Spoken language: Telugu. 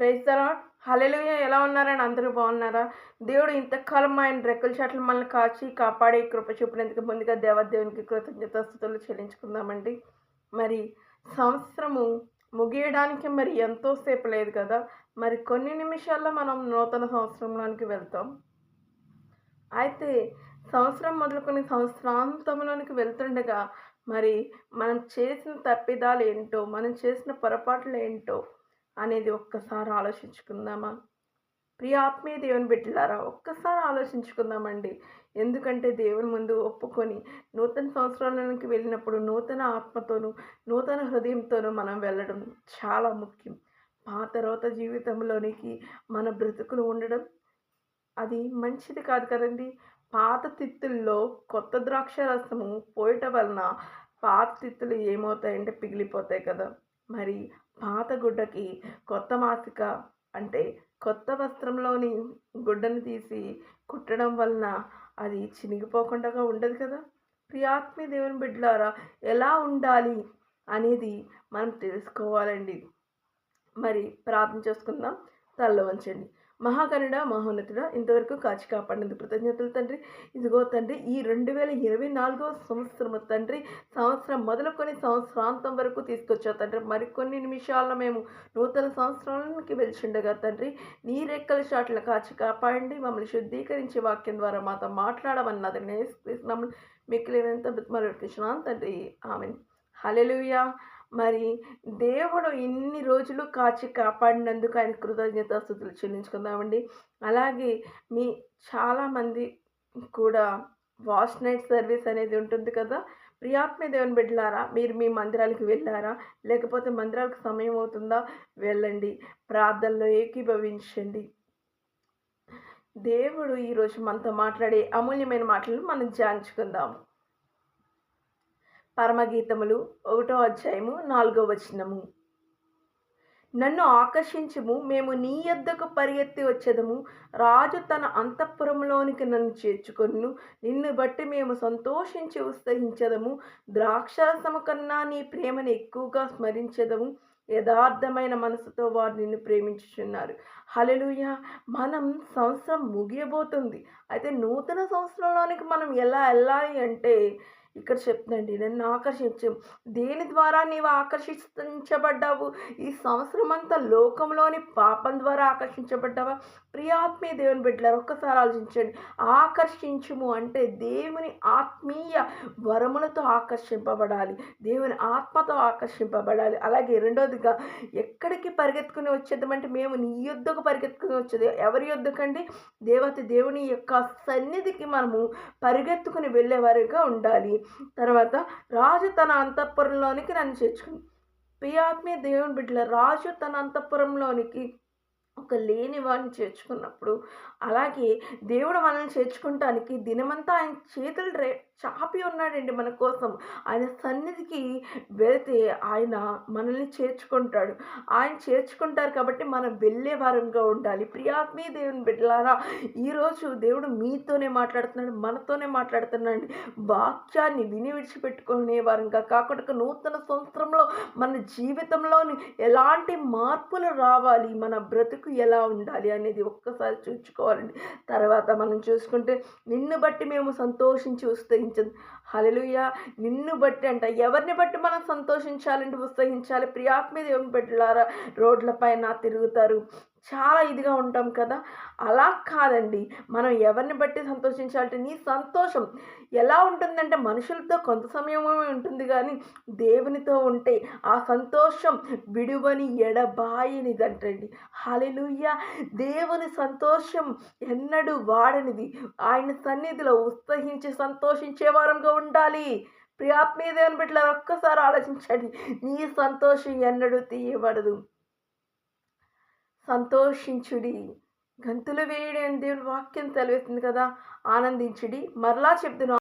ప్రైజ్ తర్వాత హలెలుయ ఎలా ఉన్నారని అందరూ బాగున్నారా? దేవుడు ఇంతకాలం ఆయన రెక్కల చాట్లు మనల్ని కాచి కాపాడే కృప చూపినందుకు ముందుగా దేవదేవునికి కృతజ్ఞతాస్థుతులు చెల్లించుకుందామండి. మరి సంవత్సరము ముగియడానికి మరి ఎంతోసేపు లేదు కదా? మరి కొన్ని నిమిషాల్లో మనం నూతన సంవత్సరంలోనికి వెళ్తాం. అయితే సంవత్సరం మొదలుకొని సంవత్సరాంతంలోనికి వెళ్తుండగా మరి మనం చేసిన తప్పిదాలు ఏంటో మనం చేసిన పొరపాట్లు ఏంటో అనేది ఒక్కసారి ఆలోచించుకుందామా? ప్రియ ఆత్మీయ దేవుని బిడ్డలారా ఒక్కసారి ఆలోచించుకుందామండి. ఎందుకంటే దేవుని ముందు ఒప్పుకొని నూతన సంవత్సరాలకి వెళ్ళినప్పుడు నూతన ఆత్మతోనూ నూతన హృదయంతోనూ మనం వెళ్ళడం చాలా ముఖ్యం. పాత తర్వాత జీవితంలోనికి మన బ్రతుకులు ఉండడం అది మంచిది కాదు కదండి. పాత తిత్తుల్లో కొత్త ద్రాక్ష రసము పోయటం వలన పాత తిత్తులు ఏమవుతాయంటే పిగిలిపోతాయి కదా. మరి పాత గుడ్డకి కొత్త మాసిక అంటే కొత్త వస్త్రంలోని గుడ్డను తీసి కుట్టడం వలన అది చినిగిపోకుండా ఉండదు కదా? ప్రియాత్మీ దేవుని బిడ్డలారా ఎలా ఉండాలి అనేది మనం తెలుసుకోవాలండి. మరి ప్రార్థన చేసుకుందాం. తల్ల వంచండి. మహాగణుడ మహోన్నతుడ ఇంతవరకు కాచి కాపాడినందుకు కృతజ్ఞతలు తండ్రి. ఇదిగో తండ్రి ఈ రెండు వేల ఇరవై నాలుగో సంవత్సరం తండ్రి సంవత్సరం మొదలుకొని సంవత్సరాంతం వరకు తీసుకొచ్చా తండ్రి. మరికొన్ని నిమిషాల్లో మేము నూతన సంవత్సరానికి వెళ్చుండగా తండ్రి నీ రెక్కల చాట్ల కాచి కాపాడండి. మమ్మల్ని శుద్ధీకరించే వాక్యం ద్వారా మాతో మాట్లాడమన్నది నేస్తున్నాము లేనంత కృష్ణ తండ్రి. ఆమె హలెలుయా మరి దేవుడు ఇన్ని రోజులు కాచి కాపాడినందుకు ఆయన కృతజ్ఞతాస్థుతులు చెల్లించుకుందామండి. అలాగే మీ చాలామంది కూడా వాష్ నైట్ సర్వీస్ అనేది ఉంటుంది కదా. ప్రియాత్మ దేవుని బిడ్డలారా మీరు మీ మందిరాలకు వెళ్ళారా? లేకపోతే మందిరాలకు సమయం అవుతుందా? వెళ్ళండి. ప్రార్థనలో ఏకీభవించండి. దేవుడు ఈరోజు మనతో మాట్లాడే అమూల్యమైన మాటలను మనం ధ్యానించుకుందాము పరమగీతములు ఒకటో అధ్యాయము నాలుగో వచనము. నన్ను ఆకర్షించము మేము నీ యొద్దకు పరిగెత్తి వచ్చేదము. రాజు తన అంతఃపురంలోనికి నన్ను చేర్చుకొను నిన్ను బట్టి మేము సంతోషించి ఉత్సహించదము. ద్రాక్షరసము కన్నా నీ ప్రేమను ఎక్కువగా స్మరించదము. యథార్థమైన మనసుతో వారు నిన్ను ప్రేమించుచున్నారు. హలలుయ మనం సంవత్సరం ముగియబోతుంది. అయితే నూతన సంవత్సరంలోనికి మనం ఎలా వెళ్ళాలి అంటే ఇక్కడ చెప్తుందండి నన్ను ఆకర్షించు దేని ద్వారా నీవు ఆకర్షించబడ్డావు? ఈ సంవత్సరం అంతా లోకంలోని పాపం ద్వారా ఆకర్షించబడ్డావా? ప్రియాత్మీయ దేవుని బిడ్డలారు ఒక్కసారి ఆలోచించండి. ఆకర్షించుము అంటే దేవుని ఆత్మీయ వరములతో ఆకర్షింపబడాలి. దేవుని ఆత్మతో ఆకర్షింపబడాలి. అలాగే రెండోదిగా ఎక్కడికి పరిగెత్తుకుని వచ్చేద్దామంటే మేము నీ యుద్ధకు పరిగెత్తుకుని వచ్చేది ఎవరి యుద్ధకండి దేవత దేవుని యొక్క సన్నిధికి మనము పరిగెత్తుకుని వెళ్ళేవారిగా ఉండాలి. తర్వాత రాజు తన అంతఃపురంలోనికి నన్ను చేర్చుకుంది. ప్రియాత్మీయ దేవుని బిడ్డల రాజు తన అంతఃపురంలోనికి ఒక లేని వాడిని చేర్చుకున్నప్పుడు అలాగే దేవుడు మనల్ని చేర్చుకుంటానికి దినమంతా ఆయన చేతులు రే చాపి ఉన్నాడండి మన కోసం. ఆయన సన్నిధికి వెళితే ఆయన మనల్ని చేర్చుకుంటాడు. ఆయన చేర్చుకుంటారు కాబట్టి మనం వెళ్ళే వారంగా ఉండాలి. ప్రియాత్మీ దేవుని బిడ్డలారా ఈరోజు దేవుడు మీతోనే మాట్లాడుతున్నాడు మనతోనే మాట్లాడుతున్నాడు. వాక్యాన్ని విని విడిచిపెట్టుకునే వారంగా కాకుండా నూతన సంవత్సరంలో మన జీవితంలోని ఎలాంటి మార్పులు రావాలి మన బ్రతుకు ఎలా ఉండాలి అనేది ఒక్కసారి చూసుకోవాలండి తర్వాత మనం చూసుకుంటే నిన్ను బట్టి మేము సంతోషించి ఉత్సహించదు హలలుయ నిన్ను బట్టి అంట. ఎవరిని బట్టి మనం సంతోషించాలంటే ఉత్సహించాలి? ప్రియాత్మ దేవుని బిడ్డలారా రోడ్లపైన తిరుగుతారు. చాలా ఇదిగా ఉంటాం కదా? అలా కాదండి. మనం ఎవరిని బట్టి సంతోషించాలంటే నీ సంతోషం. ఎలా ఉంటుందంటే మనుషులతో కొంత సమయమే ఉంటుంది కానీ దేవునితో ఉంటే ఆ సంతోషం విడువని ఎడబాయినిదంటండి. హలెలుయ్య దేవుని సంతోషం ఎన్నడూ వాడనిది. ఆయన సన్నిధిలో ఉత్సహించి సంతోషించే వారంగా ఉండాలి. ప్రియాత్మీయ దేవుని బట్టి ఒక్కసారి ఆలోచించండి. నీ సంతోషం ఎన్నడూ తీయబడదు. సంతోషించుడి. గంతులు వేయడి అని దేవుని వాక్యం తెలివేస్తుంది కదా? ఆనందించుడి. మరలా చెప్తున్నాను.